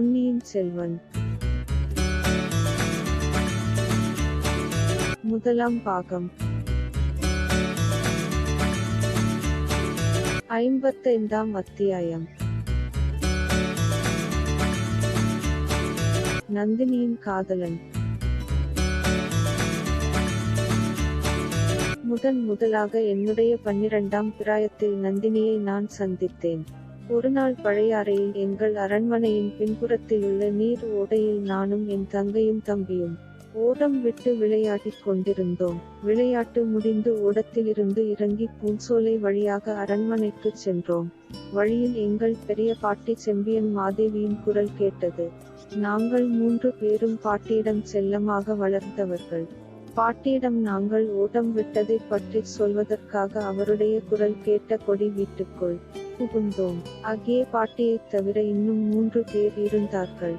பொன்னியின் செல்வன். முதலாம் பாகம். ஐம்பத்தைந்தாம் அத்தியாயம். நந்தினியின் காதலன். முதன் முதலாக என்னுடைய பன்னிரண்டாம் பிராயத்தில் நந்தினியை நான் சந்தித்தேன். ஒருநாள் பழையாறையில் எங்கள் அரண்மனையின் பின்புறத்திலுள்ள நீர் ஓடையில் நானும் என் தங்கையும் தம்பியும் ஓடம் விட்டு விளையாடிக் கொண்டிருந்தோம். விளையாட்டு முடிந்து ஓடத்திலிருந்து இறங்கி பூஞ்சோலை வழியாக அரண்மனைக்குச் சென்றோம். வழியில் எங்கள் பெரிய பாட்டி செம்பியன் மாதேவியின் குரல் கேட்டது. நாங்கள் மூன்று பேரும் பாட்டியிடம் செல்லமாக வளர்ந்தவர்கள். பாட்டியிடம் நாங்கள் ஓட்டம் விட்டதை பற்றி சொல்வதற்காக அவருடைய குரல் கேட்ட கொடி வீட்டுக்குள் புகுந்தோம். அங்கே பாட்டியைத் தவிர இன்னும் மூன்று பேர் இருந்தார்கள்.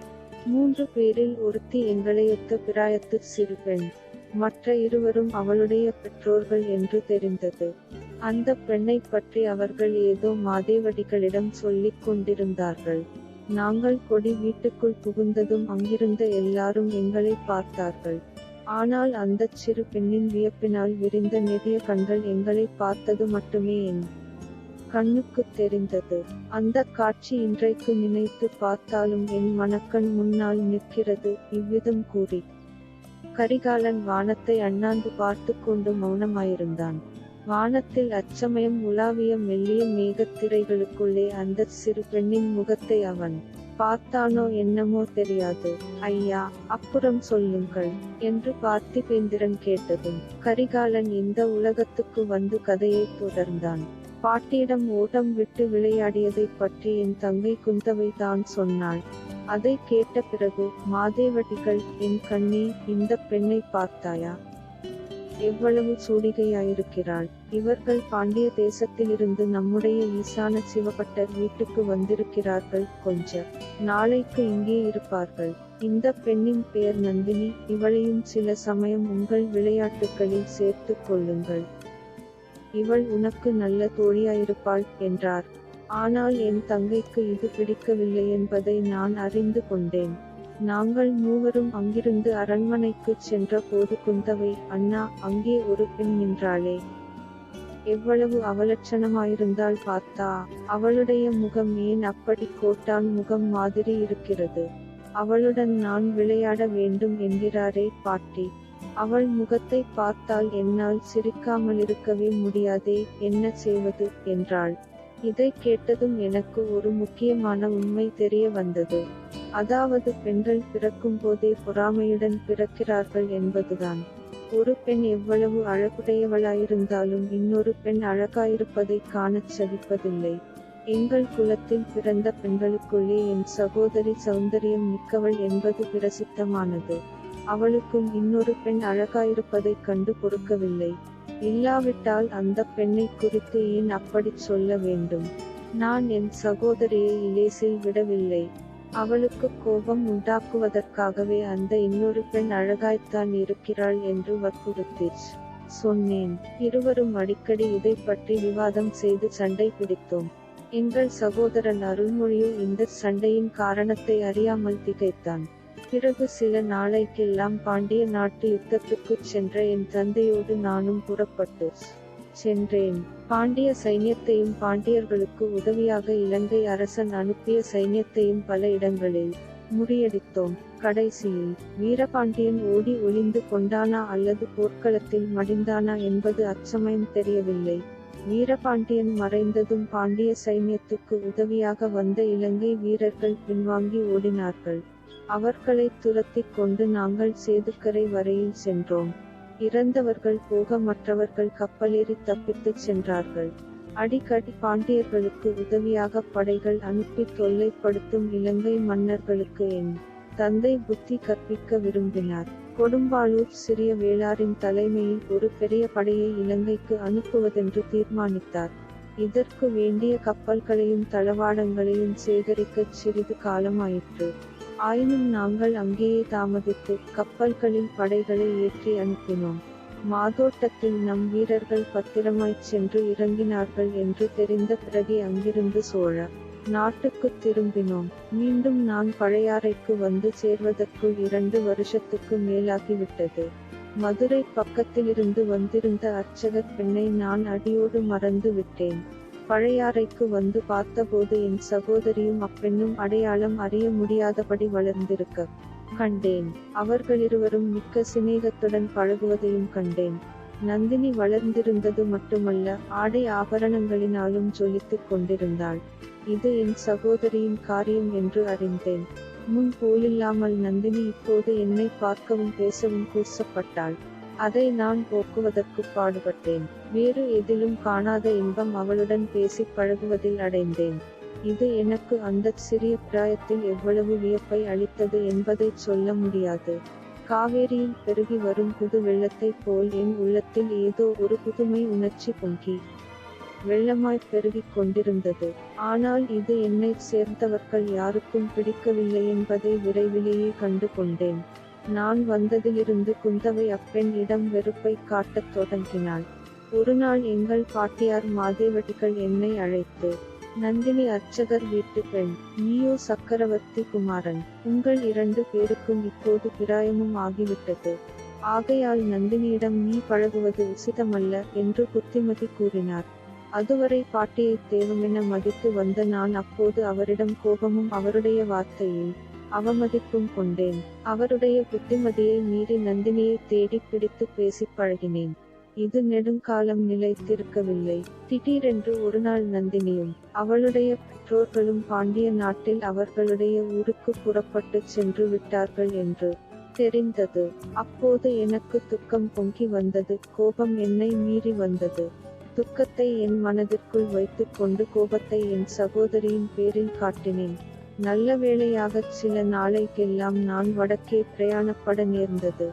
மூன்று பேரில் ஒருத்தி எங்களையொத்த பிராயத்து சிறு பெண் மற்ற இருவரும் அவளுடைய பெற்றோர்கள் என்று தெரிந்தது. அந்த பெண்ணை பற்றி அவர்கள் ஏதோ மாதேவடிகளிடம் சொல்லிக் கொண்டிருந்தார்கள். நாங்கள் கொடி வீட்டுக்குள் புகுந்ததும் அங்கிருந்த எல்லாரும் எங்களை பார்த்தார்கள். ஆனால் அந்தச் சிறு பெண்ணின் வியப்பினால் விரிந்த நெடிய கண்கள் எங்களை பார்த்தது மட்டுமே என் கண்ணுக்குத் தெரிந்தது. அந்தக் காட்சி இன்றைக்கு நினைத்து பார்த்தாலும் என் மனக்கண் முன்னால் நிற்கிறது இவ்விதம் கூறி. கரிகாலன் வானத்தை அண்ணாந்து பார்த்து கொண்டு மௌனமாயிருந்தான். வானத்தில் அச்சமயம் உலாவிய மெல்லிய மேகத்திரைகளுக்குள்ளே அந்த சிறு பெண்ணின் முகத்தை அவன் பார்த்தானோ என்னமோ தெரியாது. ஐயா அப்புறம் சொல்லுங்கள் என்று பார்த்திபேந்திரன் கேட்டதும். கரிகாலன் இந்த உலகத்துக்கு வந்து கதையை தொடர்ந்தான். பாட்டியிடம் ஓட்டம் விட்டு விளையாடியதைப் பற்றி என் தங்கை குந்தவை தான் சொன்னாள். அதை கேட்ட பிறகு மாதேவடிகள் என் கண்ணே இந்த பெண்ணை பார்த்தாயா? எவ்வளவு சூடிகையாயிருக்கிறாள். இவர்கள் பாண்டிய தேசத்திலிருந்து நம்முடைய ஈசான சிவபட்டர் வீட்டுக்கு வந்திருக்கிறார்கள் கொஞ்ச நாளைக்கு இங்கே இருப்பார்கள். இந்த பெண்ணின் பெயர் நந்தினி. இவளையும் சில சமயம் உங்கள் விளையாட்டுகளில் சேர்த்துக் கொள்ளுங்கள். இவள் உனக்கு நல்ல தோழியாயிருப்பாள் என்றார். ஆனால் என் தங்கைக்கு இது பிடிக்கவில்லை என்பதை நான் அறிந்து கொண்டேன். நாங்கள் மூவரும் அங்கிருந்து அரண்மனைக்குச் சென்ற போது குந்தவை அண்ணா அங்கே ஒரு பெண் நின்றாளே. எவ்வளவு அவலட்சணமாயிருந்தால் பார்த்தா அவளுடைய முகம் ஏன் அப்படி கோட்டான் முகம் மாதிரி இருக்கிறது. அவளுடன் நான் விளையாட வேண்டும் என்கிறாரே பாட்டி. அவள் முகத்தை பார்த்தால் என்னால் சிரிக்காமலிருக்கவே முடியாதே என்ன செய்வது? என்றாள். இதை கேட்டதும் எனக்கு ஒரு முக்கியமான உண்மை தெரிய வந்தது. அதாவது பெண்கள் பிறக்கும் போதே பொறாமையுடன் பிறக்கிறார்கள் என்பதுதான். ஒரு பெண் எவ்வளவு அழகுடையவளாயிருந்தாலும் இன்னொரு பெண் அழகாயிருப்பதை காணச் சகிப்பதில்லை. எங்கள் குலத்தில் பிறந்த பெண்களுக்குள்ளே என் சகோதரி சௌந்தரியம் மிக்கவள் என்பது பிரசித்தமானது. அவளுக்கும் இன்னொரு பெண் அழகாயிருப்பதைக் கண்டு பொறுக்கவில்லை. இல்லாவிட்டால் அந்த பெண்ணை குறித்து ஏன் அப்படிச் சொல்ல வேண்டும்? நான் என் சகோதரியை இலேசில் விடவில்லை. அவளுக்கு கோபம் உண்டாக்குவதற்காகவே அந்த இன்னொரு பெண் அழகாய்த்தான் இருக்கிறாள் என்று வற்புறுத்திச் சொன்னேன். இருவரும் அடிக்கடி இதை பற்றி விவாதம் செய்து சண்டை பிடித்தோம். எங்கள் சகோதரன் அருள்மொழியோ இந்த சண்டையின் காரணத்தை அறியாமல் திகைத்தான். பிறகு சில நாளைக்கெல்லாம் பாண்டிய நாட்டு யுத்தத்துக்குச் சென்ற என் தந்தையோடு நானும் புறப்பட்டு சென்றேன். பாண்டிய சைன்யத்தையும் பாண்டியர்களுக்கு உதவியாக இலங்கை அரசன் அனுப்பிய சைன்யத்தையும் பல இடங்களில் முறியடித்தோம். கடைசியில் வீரபாண்டியன் ஓடி ஒளிந்து கொண்டானா அல்லது போர்க்களத்தில் மடிந்தானா என்பது அச்சமயம் தெரியவில்லை. வீரபாண்டியன் மறைந்ததும் பாண்டிய சைன்யத்துக்கு உதவியாக வந்த இலங்கை வீரர்கள் பின்வாங்கி ஓடினார்கள். அவர்களை துரத்திக் கொண்டு நாங்கள் சேதுக்கரை வரையில் சென்றோம். இறந்தவர்கள் போக மற்றவர்கள் கப்பலேறி தப்பித்துச் சென்றார்கள். அடிக்கடி பாண்டியர்களுக்கு உதவியாக படைகள் அனுப்பி தொல்லைப்படுத்தும் இலங்கை மன்னர்களுக்கு என் தந்தை புத்தி கற்பிக்க விரும்பினார். கொடும்பாளூர் சிறிய வேளாரின் தலைமையில் ஒரு பெரிய படையை இலங்கைக்கு அனுப்புவதென்று தீர்மானித்தார். இதற்கு வேண்டிய கப்பல்களையும் தளவாடங்களையும் சேகரிக்கச் சிறிது காலமாயிற்று. ஆயினும் நாங்கள் அங்கேயே தாமதித்து கப்பல்களில் படைகளை ஏற்றி அனுப்பினோம். மாதோட்டத்தில் நம் வீரர்கள் பத்திரமாய்ச் சென்று இறங்கினார்கள் என்று தெரிந்த பிறகு அங்கிருந்து சோழ நாட்டுக்குத் திரும்பினோம். மீண்டும் நான் பழையாறைக்கு வந்து சேர்வதற்குள் இரண்டு வருஷத்துக்கு மேலாகிவிட்டது. மதுரை பக்கத்திலிருந்து வந்திருந்த அர்ச்சகர் பெண்ணை நான் அடியோடு மறந்து விட்டேன். பழையாறைக்கு வந்து பார்த்தபோது என் சகோதரியும் அப்பெண்ணும் அடையாளம் அறிய முடியாதபடி வளர்ந்திருக்க கண்டேன். அவர்களிருவரும் மிக்க சிநேகத்துடன் பழகுவதையும் கண்டேன். நந்தினி வளர்ந்திருந்தது மட்டுமல்ல ஆடை ஆபரணங்களினாலும் ஜொலித்துக் கொண்டிருந்தாள். இது என் சகோதரியின் காரியம் என்று அறிந்தேன். முன் போலில்லாமல் நந்தினி இப்போது என்னை பார்க்கவும் பேசவும் கூசப்பட்டாள். அதை நான் போக்குவதற்கு பாடுபட்டேன். வேறு எதிலும் காணாத இன்பம் அவளுடன் பேசிப் பழகுவதில் அடைந்தேன். இது எனக்கு அந்தச் சிறிய பிராயத்தில் எவ்வளவு வியப்பை அளித்தது என்பதைச் சொல்ல முடியாது. காவேரியில் பெருகி வரும் புது வெள்ளத்தைப் போல் என் உள்ளத்தில் ஏதோ ஒரு புதுமை உணர்ச்சி பொங்கி வெள்ளமாய் பெருகிக் கொண்டிருந்தது. ஆனால் இது என்னைச் சேர்ந்தவர்கள் யாருக்கும் பிடிக்கவில்லை என்பதை விரைவிலேயே கண்டு கொண்டேன். நான் வந்ததிலிருந்து குந்தவை அப்பெண் இடம் வெறுப்பை காட்டத் தொடங்கினாள். ஒருநாள் எங்கள் பாட்டியார் மாதேவட்டிகள் என்னை அழைத்து நந்தினி அர்ச்சகர் வீட்டு பெண் நீயோ சக்கரவர்த்தி குமாரன் உங்கள் இரண்டு பேருக்கும் இப்போது பிராயமும் ஆகிவிட்டது. ஆகையால் நந்தினியிடம் நீ பழகுவது உசிதமல்ல என்று புத்திமதி கூறினார். அதுவரை பாட்டியை தேவமென மதித்து வந்த நான் அப்போது அவரிடம் கோபமும் அவருடைய வார்த்தையில் அவமதிப்பும் கொண்டேன். அவருடைய புத்திமதியை மீறி நந்தினியை தேடிப் பிடித்து பேசிப் பழகினேன். இது நெடுங்காலம் நிலைத்திருக்கவில்லை. திடீரென்று ஒருநாள் நந்தினியும் அவளுடைய பெற்றோர்களும் பாண்டிய நாட்டில் அவர்களுடைய ஊருக்கு புறப்பட்டுச் சென்று விட்டார்கள் என்று தெரிந்தது. அப்போது எனக்கு துக்கம் பொங்கி வந்தது கோபம் என்னை மீறி வந்தது. துக்கத்தை என் மனதிற்குள் வைத்துக் கொண்டு கோபத்தை என் சகோதரியின் பேரில் காட்டினேன். நல்ல வேளையாகச் சில நாளைக்கெல்லாம் நான் வடக்கே பிரயாணப்பட நேர்ந்தது.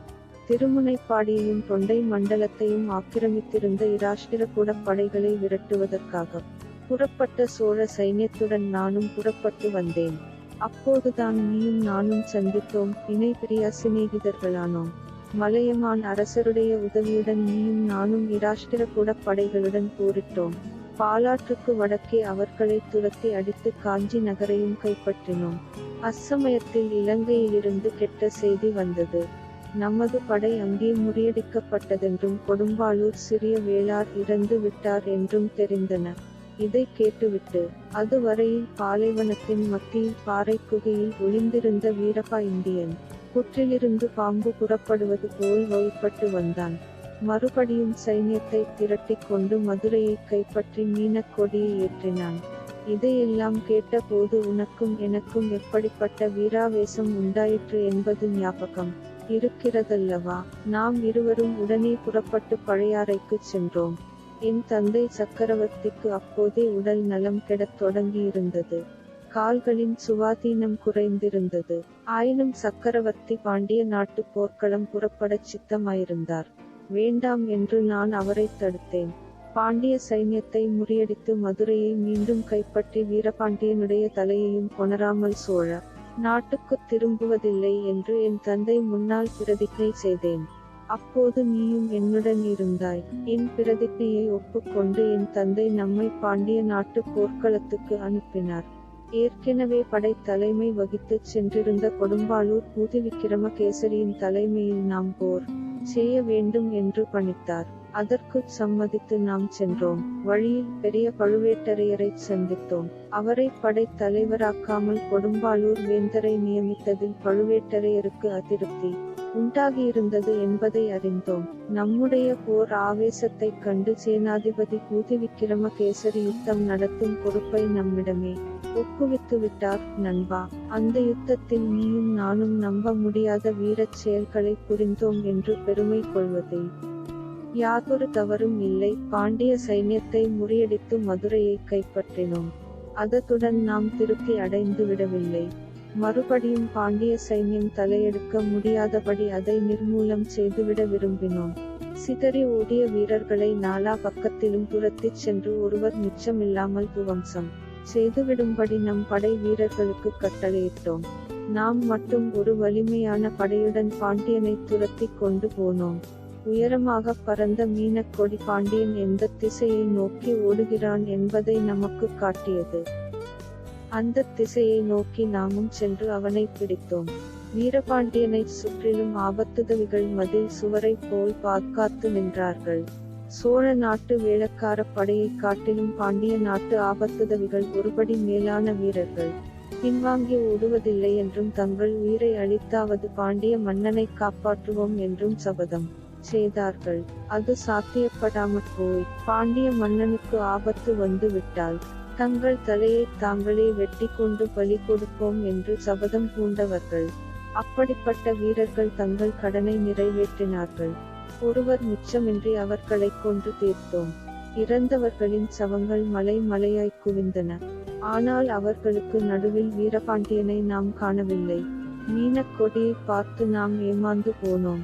திருமுனைப்பாடியையும் தொண்டை மண்டலத்தையும் ஆக்கிரமித்திருந்த இராஷ்டிரகூட படைகளை விரட்டுவதற்காக புறப்பட்ட சோழ சைன்யத்துடன் நானும் புறப்பட்டு வந்தேன். அப்போதுதான் நீயும் நானும் சந்தித்தோம். இணை பிரியா சிநேகிதர்களானோம். மலையமான் அரசருடைய உதவியுடன் நீயும் நானும் இராஷ்டிரகூட படைகளுடன் போரிட்டோம். பாலாற்றுக்கு வடக்கே அவர்களை துரத்தி அடித்து காஞ்சி நகரையும் கைப்பற்றினோம். அச்சமயத்தில் இலங்கையிலிருந்து கெட்ட செய்தி வந்தது. நமது படை அங்கே முறியடிக்கப்பட்டதென்றும் கொடும்பாளூர் சிறிய வேளார் இறந்து விட்டார் என்றும் தெரிந்தன. இதை கேட்டுவிட்டு அதுவரையில் பாலைவனத்தின் மத்தியில் பாறை குகையில் ஒளிந்திருந்த வீரப்பா இந்தியன் புற்றிலிருந்து பாம்பு புறப்படுவது போல் வழிபட்டு வந்தான். மறுபடியும் சைன்யத்தை திரட்டிக் கொண்டு மதுரையை கைப்பற்றி மீனக் கொடியை ஏற்றினான். இதையெல்லாம் கேட்டபோது உனக்கும் எனக்கும் எப்படிப்பட்ட வீராவேசம் உண்டாயிற்று என்பது ஞாபகம். இருக்கிறதல்லவா? நாம் இருவரும் உடனே புறப்பட்டு பழையாறைக்குச் சென்றோம். என் தந்தை சக்கரவர்த்திக்கு அப்போதே உடல் நலம் கெடத் தொடங்கியிருந்தது. கால்களின் சுவாதீனம் குறைந்திருந்தது. ஆயினும் சக்கரவர்த்தி பாண்டிய நாட்டு போர்க்களம் புறப்படச் சித்தமாயிருந்தார். வேண்டாம் என்று நான் அவரை தடுத்தேன். பாண்டிய சைன்யத்தை முறியடித்து மதுரையை மீண்டும் கைப்பற்றி வீரபாண்டியனுடைய தலையையும் கொணராமல் சோழ நாட்டுக்குத் திரும்புவதில்லை என்று என் தந்தை முன்னால் பிரதிஜை செய்தேன். அப்போது நீயும் என்னுடன் இருந்தாய். என் பிரதிஜையை ஒப்புக்கொண்டு என் தந்தை நம்மை பாண்டிய நாட்டு போர்க்களத்துக்கு அனுப்பினார். ஏற்கனவே படை தலைமை வகித்துச் சென்றிருந்த கொடும்பாளூர் பூதிவிக்கிரமகேசரியின் தலைமையில் நாம் போர் செய்ய வேண்டும் என்று பணித்தார். அதற்குச் சம்மதித்து நாம் சென்றோம். வழியில் பெரிய பழுவேட்டரையரைச் சந்தித்தோம். அவரை படைத் தலைவராக்காமல் கொடும்பாளூர் வேந்தரை நியமித்ததில் பழுவேட்டரையருக்கு அதிருப்தி உண்டாகியிருந்தது என்பதை அறிந்தோம். நம்முடைய போர் ஆவேசத்தைக் கண்டு சேனாதிபதி பூதி விக்கிரமகேசரி யுத்தம் நடத்தும் பொறுப்பை நம்மிடமே ஒப்புவித்து விட்டார் நண்பா. அந்த யுத்தத்தில் நீயும் நானும் நம்ப முடியாத வீரச் செயல்களை புரிந்தோம் என்று பெருமை கொள்வதில் யாதொரு தவறும் இல்லை. பாண்டிய சைன்யத்தை முறியடித்து மதுரையை கைப்பற்றினோம். அதத்துடன் நாம் திருப்தி அடைந்து விடவில்லை. மறுபடியும் பாண்டிய சைன்யம் தலையெடுக்க முடியாதபடி அதை நிர்மூலம் செய்துவிட விரும்பினோம். சிதறி ஓடிய வீரர்களை நாலா பக்கத்திலும் துரத்திச் சென்று ஒருவர் மிச்சமில்லாமல் துவம்சம் செய்துவிடும்படி நம் படை வீரர்களுக்கு கட்டளையிட்டோம். நாம் மட்டும் ஒரு வலிமையான படையுடன் பாண்டியனை துரத்தி கொண்டு போனோம். உயரமாக பறந்த மீனக்கொடி பாண்டியன் எந்த திசையை நோக்கி ஓடுகிறான் என்பதை நமக்கு காட்டியது. அந்த திசையை நோக்கி நாமும் சென்று அவனை பிடித்தோம். வீரபாண்டியனை சுற்றிலும் ஆபத்துதவிகள் மதில் சுவரை போல் பாதுகாத்து நின்றார்கள். சோழ நாட்டு வேளக்கார படையை காட்டிலும் பாண்டிய நாட்டு ஆபத்துதவிகள் ஒருபடி மேலான வீரர்கள். பின்வாங்கி ஓடுவதில்லை என்றும் தங்கள் உயிரை அளித்தாவது பாண்டிய மன்னனை காப்பாற்றுவோம் என்றும் சபதம். செய்தார்கள். அது சாத்தியப்படாமற் போய் பாண்டிய மன்னனுக்கு ஆபத்து வந்து விட்டால் தங்கள் தலையை தாங்களே வெட்டி கொண்டு பலி கொடுப்போம் என்று சபதம் பூண்டவர்கள். அப்படிப்பட்ட வீரர்கள் தங்கள் கடனை நிறைவேற்றினார்கள். ஒருவர் மிச்சமின்றி அவர்களை கொன்று தீர்த்தோம். இறந்தவர்களின் சவங்கள் மலை மலையாய் குவிந்தன. ஆனால் அவர்களுக்கு நடுவில் வீரபாண்டியனை நாம் காணவில்லை. மீனக்கொடியை பார்த்து நாம் ஏமாந்து போனோம்.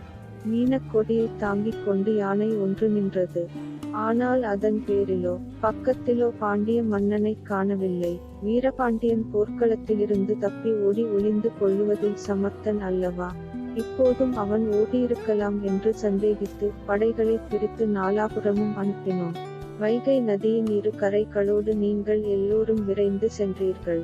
மீனக்கொடியை தாங்கிக் கொண்டு யானை ஒன்று நின்றது. ஆனால் அதன் பேரிலோ பக்கத்திலோ பாண்டிய மன்னனைக் காணவில்லை. வீரபாண்டியன் போர்க்களத்திலிருந்து தப்பி ஓடி ஒளிந்து கொள்ளுவதில் சமர்த்தன் அல்லவா? இப்போதும் அவன் ஓடியிருக்கலாம் என்று சந்தேகித்து படைகளை பிரித்து நாலாபுரமும் அனுப்பினோம். வைகை நதியின் இரு கரைகளோடு நீங்கள் எல்லோரும் விரைந்து சென்றீர்கள்.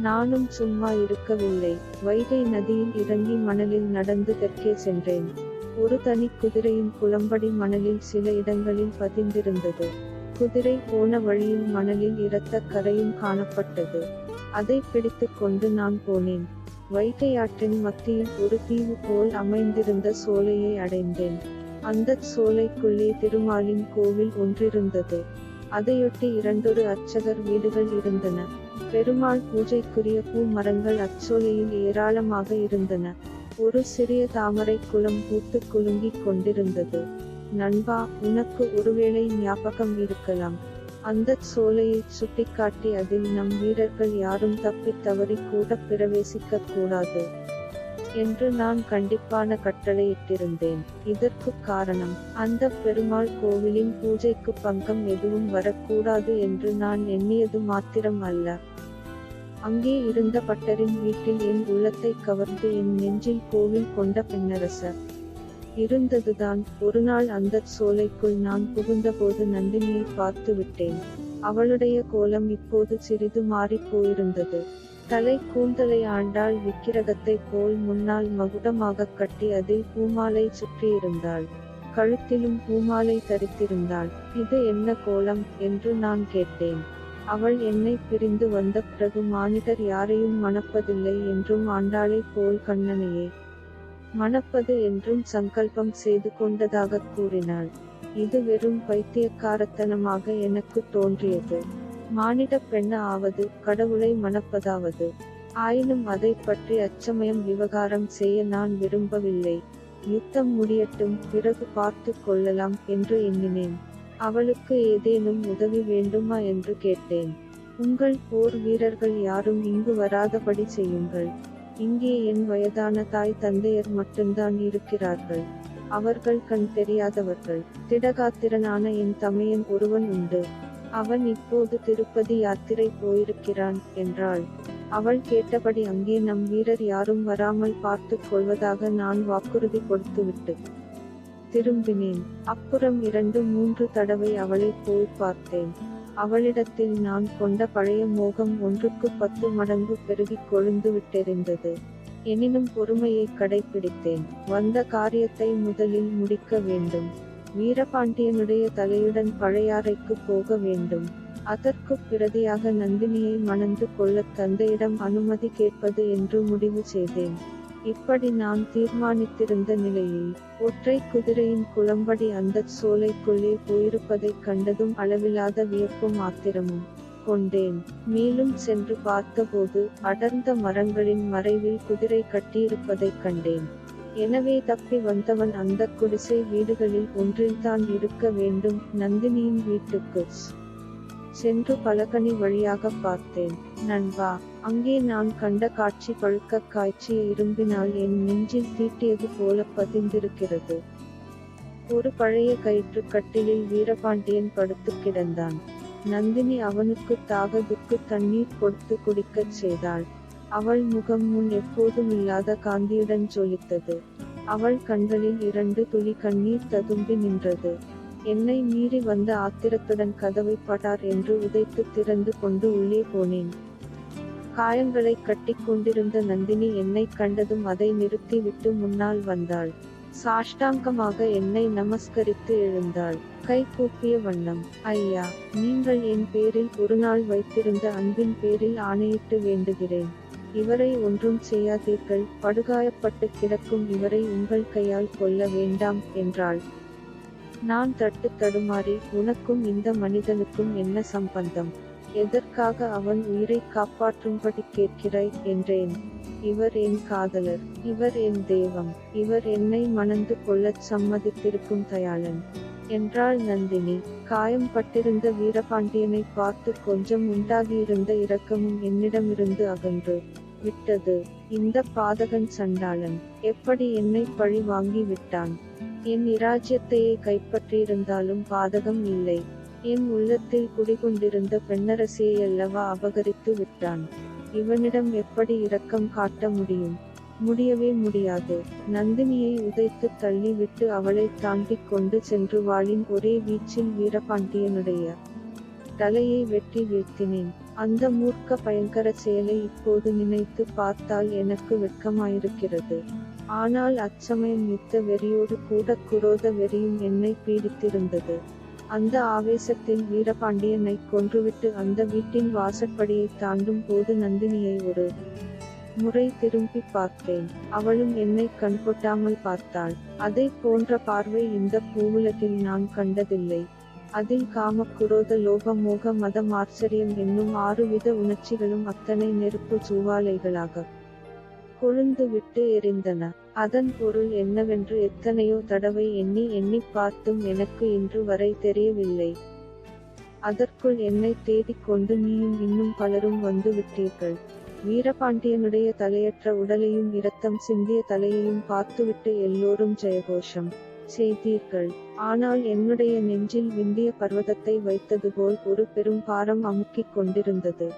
நானும் சும்மா இருக்கவில்லை. வைகை நதியில் இறங்கி மணலில் நடந்து தெற்கே சென்றேன். ஒரு தனி குதிரையின் குளம்படி மணலில் சில இடங்களில் பதிந்திருந்தது. குதிரை போன வழியில் மணலில் இரத்த கரையும் காணப்பட்டது. அதை பிடித்துக் கொண்டு நான் போனேன். வைகையாற்றின் மத்தியில் ஒரு தீவு போல் அமைந்திருந்த சோலையை அடைந்தேன். அந்த சோலைக்குள்ளே திருமாலின் கோவில் ஒன்றிருந்தது. அதையொட்டி இரண்டொரு அர்ச்சகர் வீடுகள் இருந்தன. பெருமாள் பூஜைக்குரிய பூ மரங்கள் அச்சோலையில் ஏராளமாக இருந்தன. ஒரு சிறிய தாமரை குளம் பூத்து குலுங்கிக் கொண்டிருந்தது. நண்பா உனக்கு ஒருவேளை ஞாபகம் இருக்கலாம். அந்த சோலையைச் சுட்டிக்காட்டி அதில் நம் வீரர்கள் யாரும் தப்பித் தவறி கூட பிரவேசிக்க கூடாது என்று நான் கண்டிப்பான கட்டளையிட்டிருந்தேன். இதற்குக் காரணம் அந்த பெருமாள் கோவிலின் பூஜைக்கு பங்கம் எதுவும் வரக்கூடாது என்று நான் எண்ணியது மாத்திரம் அல்ல. அங்கே இருந்த பட்டரின் வீட்டில் என் உள்ளத்தை கவர்ந்து என் நெஞ்சில் கோவில் கொண்ட பெண்ணரசர். இருந்ததுதான் ஒருநாள் அந்த சோலைக்குள் நான் புகுந்தபோது நந்தினியை பார்த்து விட்டேன். அவளுடைய கோலம் இப்போது சிறிது மாறிப் போயிருந்தது. தலை கூந்தலை ஆண்டாள் விக்கிரகத்தை போல் முன்னால் மகுடமாகக் கட்டி அதில் பூமாலை சுற்றியிருந்தாள். கழுத்திலும் பூமாலை தரித்திருந்தாள். இது என்ன கோலம்? என்று நான் கேட்டேன். அவள் என்னை பிரிந்து வந்த பிறகு மானிடர் யாரையும் மணப்பதில்லை என்றும் ஆண்டாளை போல் கண்ணனையே. மணப்பது என்றும் சங்கல்பம் செய்து கொண்டதாக கூறினாள். இது வெறும் பைத்தியக்காரத்தனமாக எனக்கு தோன்றியது. மானிட பெண்ண ஆவது கடவுளை மணப்பதாவது. ஆயினும் அதை பற்றி அச்சமயம் விவகாரம் செய்ய நான் விரும்பவில்லை. யுத்தம் முடியட்டும் பிறகு பார்த்து கொள்ளலாம் என்று எண்ணினேன். அவளுக்கு ஏதேனும் உதவி வேண்டுமா என்று கேட்டேன். உங்கள் போர் வீரர்கள் யாரும் இங்கு வராதபடி செய்யுங்கள். இங்கே என் வயதான தாய் தந்தையர் மட்டும்தான் இருக்கிறார்கள். அவர்கள் கண் தெரியாதவர்கள். திடகாத்திரனான என் தமையன் ஒருவன் உண்டு. அவன் இப்போது திருப்பதி யாத்திரை போயிருக்கிறான் என்றாள். அவள் கேட்டபடி அங்கே நம் வீரர் யாரும் வராமல் பார்த்துக் கொள்வதாக நான் வாக்குறுதி கொடுத்துவிட்டு திரும்பினேன். அப்புறம் இரண்டு மூன்று தடவை அவளைப் போய் பார்த்தேன். அவளிடத்தில் நான் கொண்ட பழைய மோகம் ஒன்றுக்கு பத்து மடங்கு பெருகிக் கொழுந்துவிட்டிருந்தது எனினும் பொறுமையை கடைபிடித்தேன் வந்த காரியத்தை முதலில் முடிக்க வேண்டும். வீரபாண்டியனுடைய தலையுடன் பழையாறைக்கு போக வேண்டும். அதற்கு பிரதியாக நந்தினியை மணந்து கொள்ள தந்தையிடம் அனுமதி கேட்பது என்று முடிவு செய்தேன். இப்படி நான் தீர்மானித்திருந்த நிலையில் ஒற்றை குதிரையின் குளம்படி அந்த சோலைக்குள்ளே போயிருப்பதைக் கண்டதும் அளவிலாத வியப்பும் ஆத்திரமும் கொண்டேன். மேலும் சென்று பார்த்தபோது அடர்ந்த மரங்களின் மறைவில் குதிரை கட்டியிருப்பதைக் கண்டேன். எனவே தப்பி வந்தவன் அந்த குடிசை வீடுகளில் ஒன்றில்தான் இருக்க வேண்டும். நந்தினியின் வீட்டுக்கு சென்று பலகனி வழியாகப் பார்த்தேன். நண்பா அங்கே நான் கண்ட காட்சி பழுக்கக் காய்ச்சிய இரும்பினால் என் நெஞ்சில் தீட்டியது போல பதிந்திருக்கிறது. ஒரு பழைய கயிற்று கட்டிலில் வீரபாண்டியன் படுத்து கிடந்தான். நந்தினி அவனுக்கு தாகதுக்கு தண்ணீர் கொடுத்து குடிக்கச் செய்தாள். அவள் முகம் முன் எப்போதும் இல்லாத காந்தியுடன் ஜொலித்தது. அவள் கண்களில் இரண்டு துளி கண்ணீர் ததும்பி நின்றது. என்னை மீறி வந்த ஆத்திரத்துடன் கதவை படார் என்று உதைத்து திறந்து கொண்டு உள்ளே போனேன். காயங்களை கட்டிக் கொண்டிருந்த நந்தினி என்னை கண்டதும் அதை நிறுத்தி விட்டு முன்னால் வந்தாள். சாஷ்டாங்கமாக என்னை நமஸ்கரித்து எழுந்தாள். கை கூப்பிய வண்ணம் ஐயா நீங்கள் என் பேரில் ஒரு நாள் வைத்திருந்த அன்பின் பேரில் ஆணையிட்டு வேண்டுகிறேன். இவரை ஒன்றும் செய்யாதீர்கள் படுகாயப்பட்டு கிடக்கும் இவரை உங்கள் கையால் கொல்ல வேண்டாம் என்றாள். நான் தட்டு தடுமாறி உனக்கும் இந்த மனிதனுக்கும் என்ன சம்பந்தம்? எதற்காக அவன் உயிரை காப்பாற்றும்படி கேட்கிறாய்? என்றேன். இவர் என் காதலர் இவர் என் தெய்வம் இவர் என்னை மணந்து கொள்ளச் சம்மதித்திருக்கும் தயாளன். என்றாள் நந்தினி. காயம் பட்டிருந்த வீரபாண்டியனை பார்த்து கொஞ்சம் உண்டாகியிருந்த இரக்கமும் என்னிடமிருந்து அகன்று விட்டது. இந்த பாதகன் சண்டாளன் எப்படி என்னை பழி வாங்கி விட்டான்? என் இராஜ்யத்தையே கைப்பற்றியிருந்தாலும் பாதகம் இல்லை. என் உள்ளத்தில் குடிகொண்டிருந்த பெண்ணரசியையல்லவா அபகரித்து விட்டான். இவனிடம் எப்படி இரக்கம் காட்ட முடியும்? முடியவே முடியாது. நந்தினியை உதைத்து தள்ளிவிட்டு அவளை தாண்டிக் கொண்டு சென்று வாளின் ஒரே வீச்சில் வீரபாண்டியனுடைய தலையை வெட்டி வீழ்த்தினேன். அந்த மூர்க்க பயங்கர செயலை இப்போது நினைத்து பார்த்தால் எனக்கு வெட்கமாயிருக்கிறது. ஆனால் அச்சமயம் யுத்த வெறியோடு கூட குரோத வெறியும் என்னை பீடித்திருந்தது. அந்த ஆவேசத்தில் வீரபாண்டியனை கொன்றுவிட்டு அந்த வீட்டின் வாசற்படியை தாண்டும் போது நந்தினியை ஒரு முறை திரும்பி பார்த்தேன். அவளும் என்னை கண்கொட்டாமல் பார்த்தாள். அதை போன்ற பார்வை இந்த பூவுலகில் நான் கண்டதில்லை. அதில் காம குரோத லோக மோக மதம் ஆச்சரியம் என்னும் ஆறுவித உணர்ச்சிகளும் அத்தனை நெருப்பு ஜூவாலைகளாக கொழுந்து விட்டு எரிந்தன. அதன் பொருள் என்னவென்று எத்தனையோ தடவை எண்ணி எண்ணி பார்த்தும் எனக்கு இன்று வரை தெரியவில்லை. அதற்குள் என்னை தேடிக் கொண்டு நீயும் இன்னும் பலரும் வந்து விட்டீர்கள். வீரபாண்டியனுடைய தலையற்ற உடலையும் இரத்தம் சிந்திய தலையையும் பார்த்துவிட்டு எல்லோரும் ஜெயகோஷம் செய்தீர்கள். ஆனால் என்னுடைய நெஞ்சில் விந்திய பர்வதத்தை வைத்தது போல் ஒரு பெரும் பாரம் அமுக்கிக் கொண்டிருந்தது.